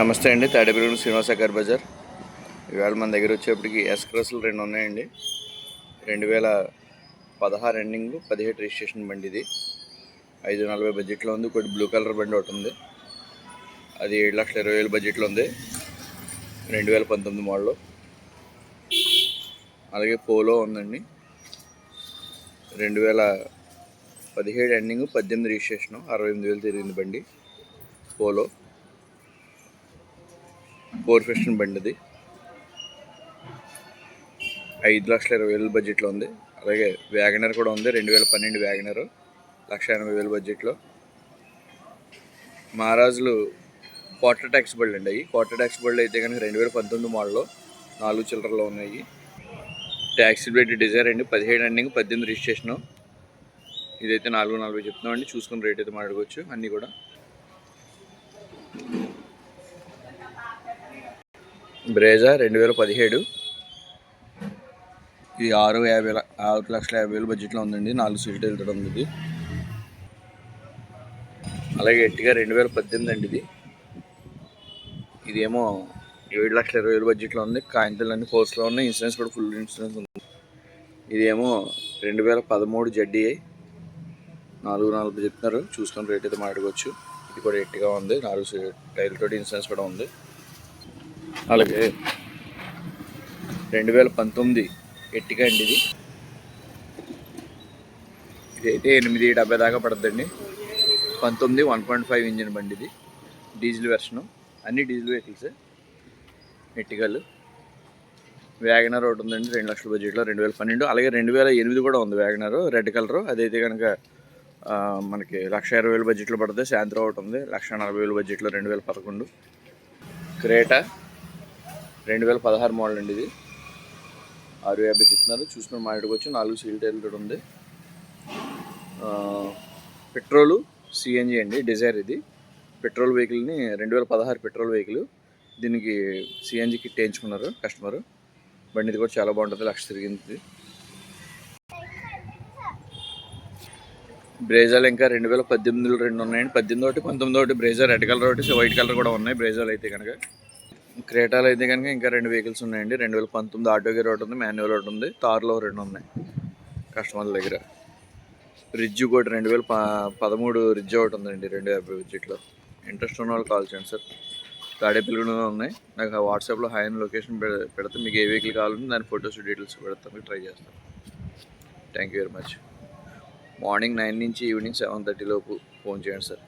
నమస్తే అండి. తాడేపల్లి శ్రీనివాస గారి బజార్. ఇవాళ మన దగ్గర వచ్చేప్పటికి ఎస్ క్రస్లు రెండు ఉన్నాయండి. రెండు వేల పదహారు ఎండింగ్ పదిహేడు రిజిస్ట్రేషన్ బండి ఇది. ఐదు నలభై బడ్జెట్లో ఉంది. ఒకటి బ్లూ కలర్ బండి ఒకటి ఉంది. అది ఏడు లక్షల ఇరవై వేల బడ్జెట్లో ఉంది. రెండు వేల పంతొమ్మిది మోడల్. అలాగే పోలో ఉందండి. రెండు వేల పదిహేడు ఎండింగ్ పద్దెనిమిది రిజిస్ట్రేషన్ అరవై ఎనిమిది వేలు తిరిగింది బండి. పోలో. ఫోర్ ఫిఫ్టీన్ బండిది. ఐదు లక్షల ఇరవై వేల బడ్జెట్లో ఉంది. అలాగే వ్యాగనర్ కూడా ఉంది రెండు వేల పన్నెండు వ్యాగనర్ లక్ష ఎనభై వేల బడ్జెట్లో. మహారాజులు క్వార్టర్ ట్యాక్స్ బళ్ళు అండి అవి. క్వార్టర్ ట్యాక్స్ బళ్ళు అయితే కనుక రెండు వేల పంతొమ్మిది మోడల్లో నాలుగు చిల్లరలో ఉన్నాయి. ట్యాక్సీ ప్లేట్ డిజైర్ అండి పదిహేడు ఎండింగ్ పద్దెనిమిది రిజిస్ట్రేషను. ఇదైతే నాలుగు నలభై చెప్తున్నాం అండి చూసుకుని రేట్ అయితే మాట్లాడుకోవచ్చు అన్నీ కూడా. బ్రేజా రెండు వేల పదిహేడు. ఇది ఆరు యాభై ఆరు లక్షల యాభై వేలు బడ్జెట్లో ఉందండి. నాలుగు సీట్లు వెళ్తడం ఉంది ఇది. అలాగే ఎట్టిగా రెండు వేల పద్దెనిమిది అండి ఇది. ఇదేమో ఏడు లక్షల ఇరవై వేలు బడ్జెట్లో ఉంది. కాగితాలు అన్ని కోర్సులో ఉన్నాయి. ఇన్సూరెన్స్ కూడా ఫుల్ ఇన్సూరెన్స్ ఉంది. ఇదేమో రెండు వేల పదమూడు జడ్డీఐ నాలుగు నాలుగు చెప్తున్నారు. చూసుకొని రేట్ అయితే మాట్లాడుకోవచ్చు. ఇది కూడా ఎట్టిగా ఉంది. నాలుగు టైర్ తోటి ఇన్సూరెన్స్ కూడా ఉంది. అలాగే రెండు వేల పంతొమ్మిది ఎట్టిగా అండి ఇది? ఇదైతే ఎనిమిది డెబ్బై దాకా పడుతుందండి. పంతొమ్మిది వన్ పాయింట్ ఫైవ్ ఇంజిన్ బండి ఇది. డీజిల్ వెర్షను అన్ని డీజిల్ వెహికల్స్ ఎట్టిగాలు వ్యాగనర్ ఒకటి ఉందండి రెండు లక్షల బడ్జెట్లో రెండు వేల పన్నెండు. అలాగే రెండు వేల ఎనిమిది కూడా ఉంది వ్యాగనర్ రెడ్ కలర్ అదైతే కనుక మనకి లక్ష ఇరవై వేల బడ్జెట్లో పడుతుంది. శాంత్రం ఒకటి ఉంది లక్ష నలభై వేల బడ్జెట్లో రెండు వేల పదకొండు. క్రేటా రెండు వేల పదహారు మోడల్ అండి ఇది. ఆరు యాభై చెప్తున్నారు. చూసుకొని వచ్చి నాలుగు సీల్ టైర్లు ఉంది. పెట్రోలు సిఎన్జి అండి డిజైర్ ఇది. పెట్రోల్ వెహికల్ని రెండు వేల పదహారు పెట్రోల్ వెహికల్. దీనికి సిఎన్జి కిట్ వేయించుకున్నారు కస్టమర్. బండి ఇది కూడా చాలా బాగుంటుంది. లక్ష తిరిగింది. బ్రేజాలు ఇంకా రెండు వేల పద్దెనిమిదిలో రెండు ఉన్నాయండి. పద్దెనిమిది ఒకటి పంతొమ్మిది ఒకటి బ్రేజా రెడ్ కలర్ ఒకటి వైట్ కలర్ కూడా ఉన్నాయి. బ్రేజాలు అయితే కనుక. క్రేటాలు అయితే కనుక ఇంకా రెండు వెహికల్స్ ఉన్నాయండి. రెండు వేల పంతొమ్మిది ఆటో గేర్ ఒకటి ఉంది మాన్యువల్ ఒకటి ఉంది తార్లో రెండు ఉన్నాయి కస్టమర్ల దగ్గర. రిడ్జ్ కూడా రెండు వేల ప పదమూడు రిడ్జ్ ఒకటి ఉందండి రెండు యాభై బడ్జెట్లో ఇంట్రెస్ట్ ఉన్న వాళ్ళు కాల్ చేయండి సార్. తాడేపల్లిలో ఉన్నాయి. నాకు వాట్సాప్లో హై అండ్ లొకేషన్ పెడితే మీకు ఏ వెహికల్ కావాలంటే దాని ఫొటోస్ డీటెయిల్స్ పెడతాం ట్రై చేస్తాను. Thank you very much morning nine నుంచి ఈవినింగ్ సెవెన్ థర్టీ లోపు ఫోన్ చేయండి సార్.